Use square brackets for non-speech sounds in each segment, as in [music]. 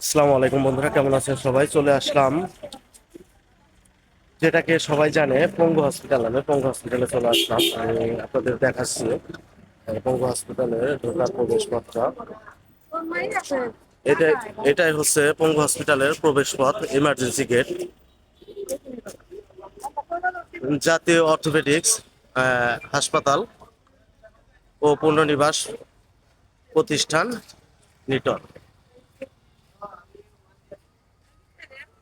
আসসালামু আলাইকুম বন্ধুরা, কেমন আছেন সবাই? চলে আসলাম। যেটাকে সবাই জানে, পঙ্গু হসপিটাল নামে, পঙ্গু হসপিটালে চলে আসলাম। আমি আপনাদের দেখাচ্ছি পঙ্গু হসপিটালে ঢোকার প্রবেশপথটা। এটা এটাই হচ্ছে পঙ্গু হসপিটালের প্রবেশপথ ইমার্জেন্সি গেট জাতীয় অর্থোপেডিক্স হাসপাতাল ও পুনর্নিবাস প্রতিষ্ঠান নিটন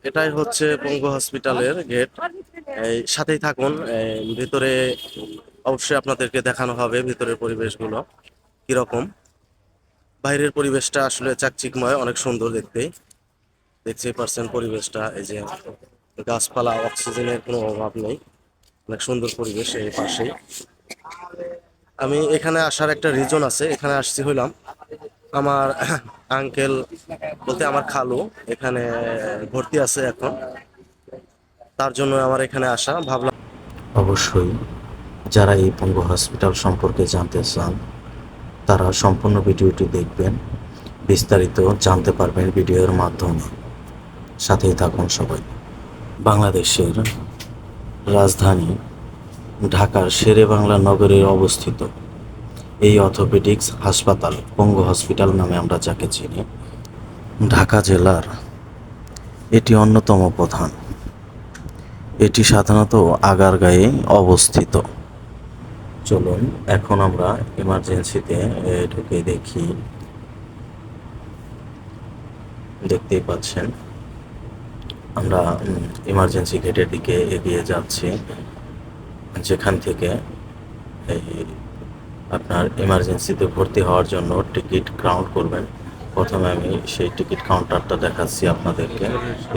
এটাই হচ্ছে পঙ্গু হসপিটালের গেট। এই সাথেই থাকুন ভিতরে অবশ্যই আপনাদেরকে দেখানো হবে ভিতরের পরিবেশগুলো কীরকম। বাইরের পরিবেশটা আসলে চাকচিকময় অনেক সুন্দর দেখতে। দেখতেই পারছেন পরিবেশটা, এই যে গাছপালা, অক্সিজেনের কোনো অভাব নেই। অনেক সুন্দর পরিবেশ এই পাশেই। আমি এখানে আসার একটা রিজন আছে, এখানে আসছি হইলাম। আমার [coughs] আঙ্কেল বলতে আমার খালু, এখানে ভর্তি আছে এখন। তার জন্য আমার এখানে আসা, ভাবলাম অবশ্যই, যারা এই পঙ্গু হসপিটাল সম্পর্কে জানতে চান, তারা সম্পূর্ণ ভিডিওটি দেখবেন। বিস্তারিত জানতে পারবেন ভিডিওর মাধ্যমে। সাথেই থাকুন সবাই। বাংলাদেশের রাজধানী ঢাকার শেরে বাংলা নগরে অবস্থিত। এই অর্থোপেডিক্স হাসপাতাল, পঙ্গু হসপিটাল নামে আমরা যাকে চিনি। ঢাকা জেলার এটি অন্যতম প্রধান। এটি সাধারণত আগারগাঁয়ে অবস্থিত। চলুন, এখন আমরা ইমার্জেন্সিতে ঢুকে দেখি। দেখতেই পাচ্ছেন, আমরা ইমার্জেন্সি গেটের দিকে এগিয়ে যাচ্ছি। যেখান থেকে এই আপনার ইমার্জেন্সিতে ভর্তি হওয়ার জন্য টিকিট কাউন্ট করবেন। প্রথমে আমি সেই টিকিট কাউন্টারটা দেখাচ্ছি আপনাদেরকে।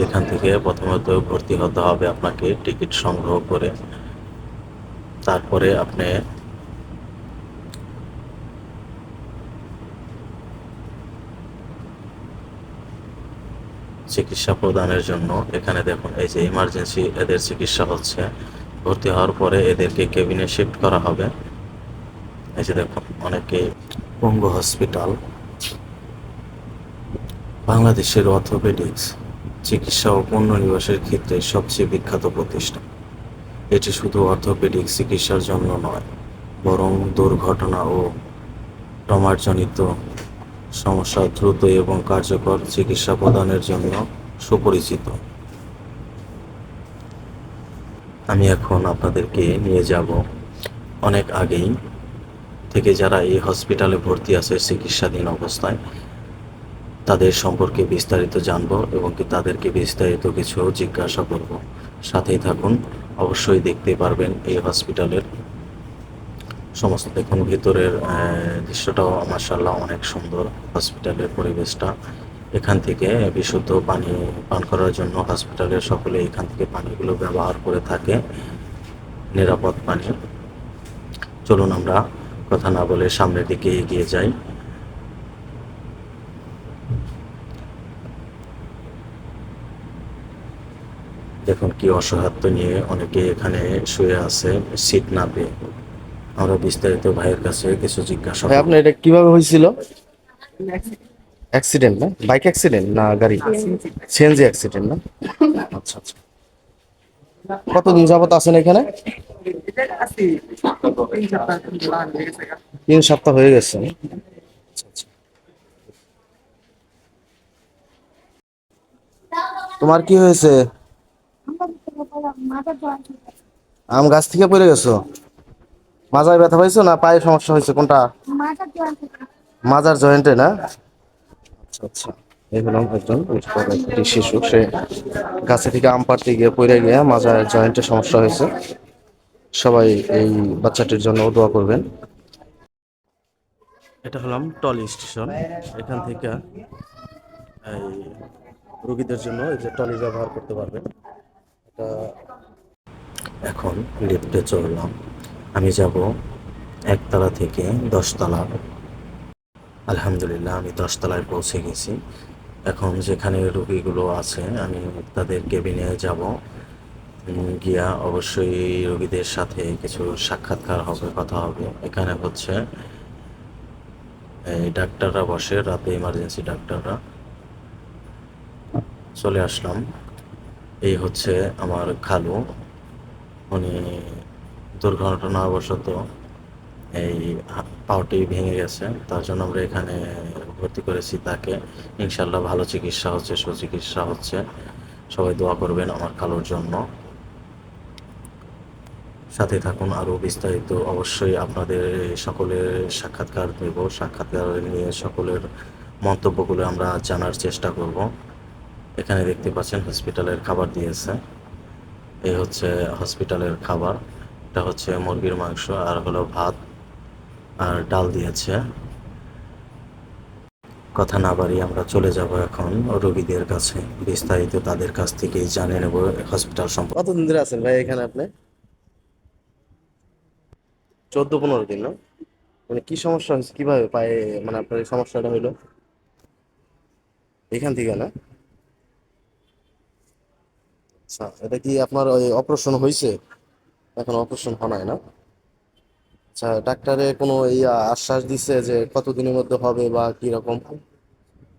এখান থেকে প্রথমত ভর্তি হতে হবে আপনাকে টিকিট সংগ্রহ করে। তারপরে আপনি চিকিৎসা প্রদানের জন্য এখানে দেখুন, এই যে ইমার্জেন্সি এদের চিকিৎসা হচ্ছে। ভর্তি হওয়ার পরে এদেরকে কেবিনে শিফট করা হবে। এই যে দেখুন, অনেকে পঙ্গু হসপিটাল বাংলাদেশের অর্থোপেডিক্স চিকিৎসা ও পুনর্নিবাসের ক্ষেত্রে সবচেয়ে বিখ্যাত প্রতিষ্ঠান। এটি শুধু অর্থোপেডিক চিকিৎসার জন্য নয়, বরং দুর্ঘটনা ও টমারজনিত সমস্যা দ্রুত এবং কার্যকর চিকিৎসা প্রদানের জন্য সুপরিচিত। আমি এখন আপনাদেরকে নিয়ে যাব অনেক আগেই। থেকে যারা এই হসপিটালে ভর্তি আছে চিকিৎসাধীন অবস্থায়, তাদের সম্পর্কে বিস্তারিত জানব এবং তাদেরকে বিস্তারিত কিছু জিজ্ঞাসা করব। সাথেই থাকুন, অবশ্যই দেখতে পারবেন এই হসপিটালের সমস্ত। দেখুন, ভিতরের দৃশ্যটাও মার্শাল্লাহ অনেক সুন্দর হসপিটালের পরিবেশটা। এখান থেকে বিশুদ্ধ পানি পান করার জন্য হসপিটালের সকলে এখান থেকে পানিগুলো ব্যবহার করে থাকে, নিরাপদ পানি। চলুন আমরা কথা না বলে সামনের দিকে এগিয়ে যাই। দেখুন কি অসহায়ত্ব নিয়ে অনেকে এখানে শুয়ে আছে সিট না পেয়ে। আমরা বিস্তারিত ভাইয়ের কাছে কিছু জিজ্ঞাসা ভাই আপনার এটা কীভাবে হয়েছিল? অ্যাক্সিডেন্ট না? বাইক অ্যাক্সিডেন্ট না গাড়ি? সিএনজি অ্যাক্সিডেন্ট না? আচ্ছা আচ্ছা। কতদিন যাবত আছেন এখানে? তিন সপ্তাহ হয়ে গেছে। তোমার কি হয়েছে? আম গাছ থেকে পড়ে গেছো? মাজায় ব্যথা পাইছো না পায়ে সমস্যা হয়েছে? কোনটা? মাজার জয়েন্টে। না? আচ্ছা আচ্ছা। এই একজন শিশু, সে গাছে থেকে আম পাড়তে গিয়ে পড়ে গিয়ে মাজার জয়েন্টে সমস্যা হয়েছে। সবাই এই বাচ্চাটির জন্য দোয়া করবেন। এটা হলাম টলি স্টেশন। এখান থেকে এই রোগীদের জন্য এই যে টলি ব্যবহার করতে পারবেন। এটা এখন লিফটে চললাম আমি যাব একতলা থেকে দশতলা। আলহামদুলিল্লাহ, আমি দশতলায় পৌঁছে গেছি। এখন যেখানে রোগীগুলো আছে আমি তাদের কেবিনে যাব। গিয়া অবশ্যই রোগীদের সাথে কিছু সাক্ষাৎকার হবে, কথা হবে। এখানে হচ্ছে, এই ডাক্তাররা বসে, রাতে ইমার্জেন্সি ডাক্তাররা। চলে আসলাম। এই হচ্ছে আমার খালু। উনি দুর্ঘটনাবশত এই পাওটি ভেঙে গেছে। তার জন্য আমরা এখানে ভর্তি করেছি তাকে। ইনশাল্লাহ ভালো চিকিৎসা হচ্ছে, সুচিকিৎসা হচ্ছে। সবাই দোয়া করবেন আমার কালোর জন্য। সাথে থাকুন আরও বিস্তারিত। অবশ্যই আপনাদের সকলের সাক্ষাৎকার নেব। সাক্ষাৎকার নিয়ে সকলের মন্তব্যগুলো আমরা জানার চেষ্টা করব। এখানে দেখতে পাচ্ছেন, হসপিটালের খাবার দিয়েছে। এই হচ্ছে হসপিটালের খাবার। এটা হচ্ছে মুরগির মাংস আর হলো ভাত আর ডাল দিয়েছে। কথা না বাড়িয়ে আমরা চলে যাব এখন রোগীদের কাছে। বিস্তারিত তাদের কাছ থেকেই জানে নেব হসপিটাল সম্পর্কে। কতদিন ধরে আছেন ভাই এখানে আপনি? চোদ্দ, পনেরো দিন, না? মানে কি সমস্যা হয়েছে? কীভাবে পায়ে মানে আপনার এই সমস্যাটা হইল? এখান থেকে, না? আচ্ছা এটা কি আপনার ওই অপারেশন হয়েছে এখন অপারেশন হয় না? আচ্ছা ডাক্তারে কোনো ইয়া আশ্বাস দিছে যে কতদিনের মধ্যে হবে বা কি রকম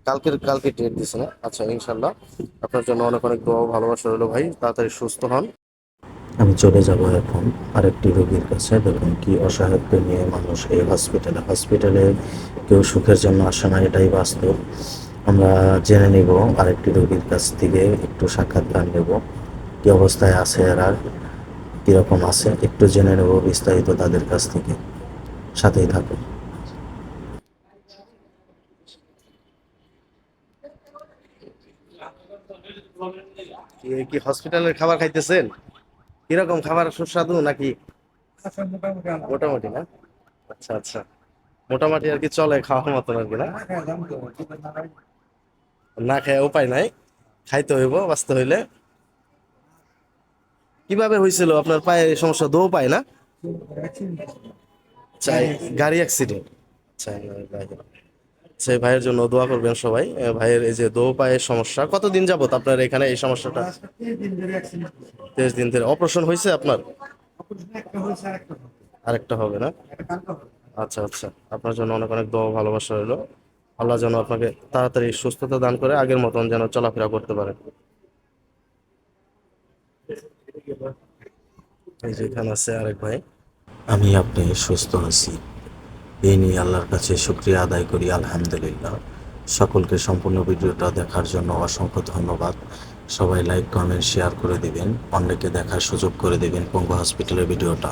কালকের, কালকে ডেট দিছে না। আচ্ছা ইনশাল্লাহ আপনার জন্য অনেক অনেক দোয়া ভালোবাসা রইল ভাই। তাড়াতাড়ি সুস্থ হন। আমি চলে যাব এখন আরেকটি রোগীর কাছে, দেখুন কি অসহায়ত্ব নিয়ে মানুষ এই হসপিটালে হসপিটালে কেউ সুখের জন্য আসে না, এটাই বাস্তব। আমরা জেনে নিব আরেকটি রোগীর কাছ থেকে একটু সাক্ষাৎকার নেব। কি অবস্থায় আছে এরা, কীরকম আছে, একটু জেনে নেব বিস্তারিত তাদের কাছ থেকে। সাথেই থাকুন। কি- হসপিটালের খাবার খাইতেছেন? কীরকম খাবার সুস্বাদু নাকি? মোটামুটি না? আচ্ছা আচ্ছা। মোটামুটি আর কি চলে খাওয়ার মতন আর কি না? না খেয়ে উপায় নাই। খাইতে হইব, বাঁচতে হইলে। কীভাবে হয়েছিল আপনার পায়ে সমস্যা? দো পায় না? চাই, গাড়ি অ্যাক্সিডেন্ট আচ্ছা সেই ভাইয়ের জন্য দোয়া করবেন সবাই। ভাইয়ের এই যে দো পায়ের সমস্যা, কতদিন যাবত আপনার এখানে এই সমস্যাটা? তেইশ দিন ধরে অপারেশন হয়েছে আপনার? আরেকটা হবে না? আচ্ছা আচ্ছা। আপনার জন্য অনেক অনেক দোয়া ভালোবাসা রইল। আল্লাহ যেন আপনাকে তাড়াতাড়ি সুস্থতা দান করে, আগের মতন যেন চলাফেরা করতে পারে এই যে এখানে আছে আরেক ভাই। আমি আপনি সুস্থ আছি। এই নিয়ে আল্লাহর কাছে শুক্রিয়া আদায় করি, আলহামদুলিল্লাহ। সকলকে সম্পূর্ণ ভিডিওটা দেখার জন্য অসংখ্য ধন্যবাদ। সবাই লাইক কমেন্ট শেয়ার করে দিবেন। অন্যকে দেখার সুযোগ করে দিবেন পঙ্গু হসপিটালের ভিডিওটা।